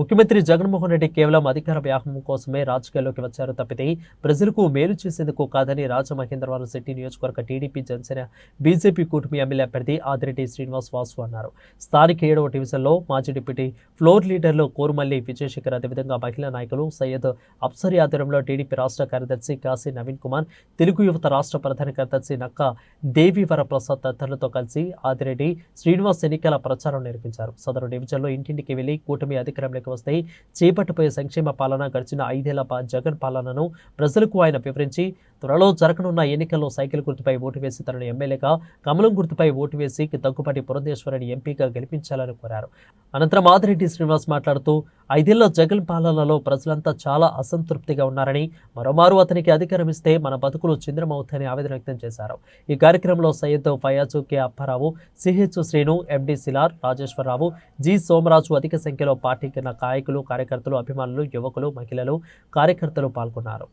ముఖ్యమంత్రి జగన్మోహన్ రెడ్డి కేవలం అధికార వ్యాహం కోసమే రాజకీయాల్లోకి వచ్చారు తప్పితే ప్రజలకు మేలు చేసేందుకు కాదని రాజమహేంద్రవరం సిటీ నియోజకవర్గ టీడీపీ జనసేన బీజేపీ కూటమి ఎమ్మెల్యే అభ్యర్థి ఆదిరెడ్డి శ్రీనివాస్ వాసు అన్నారు. స్థానిక ఏడవ డివిజన్లో మాజీ డిప్యూటీ ఫ్లోర్ లీడర్లు కోరుమల్లి విజయశేఖర్ అదేవిధంగా మహిళా నాయకులు సయ్యద్ అప్సరి ఆధ్వర్యంలో టీడీపీ రాష్ట్ర కార్యదర్శి కాశీ నవీన్ కుమార్ తెలుగు యువత రాష్ట్ర ప్రధాన కార్యదర్శి నక్క దేవివర ప్రసాద్ తదితరులతో కలిసి ఆదిరెడ్డి శ్రీనివాస్ ఎన్నికల ప్రచారం నిర్వహించారు. సదరు డివిజన్లో ఇంటింటికి వెళ్ళి కూటమి అధికారంలోకి వస్తాయి. చేపట్టబోయే సంక్షేమ పాలన గడిచిన ఐదేళ్ళ జగన్ పాలనను ప్రజలకు ఆయన వివరించి త్వరలో జరగనున్న ఎన్నికల్లో సైకిల్ గుర్తుపై ఓటు వేసి తనను ఎమ్మెల్యేగా కమలం గుర్తుపై ఓటు వేసి దగ్గుపాటి పురంధేశ్వరిని ఎంపీగా గెలిపించాలని కోరారు. అనంతరం ఆదిరెడ్డి శ్రీనివాస్ మాట్లాడుతూ ఐదేళ్ళ జగన్ పాలనలో ప్రజలంతా చాలా అసంతృప్తిగా ఉన్నారని మరోమారు అతనికి అధికారం ఇస్తే మన బతుకులు చింద్రమవుతాయని ఆవేదన వ్యక్తం చేశారు. ఈ కార్యక్రమంలో Syed Fayaz K Apparao CH Srinu MD Silar Rajeswararao G Somaraju అధిక సంఖ్యలో పార్టీకి నాయకులు కార్యకర్తలు అభిమానులు యువకులు మహిళలు కార్యకర్తలు పాల్గొన్నారు.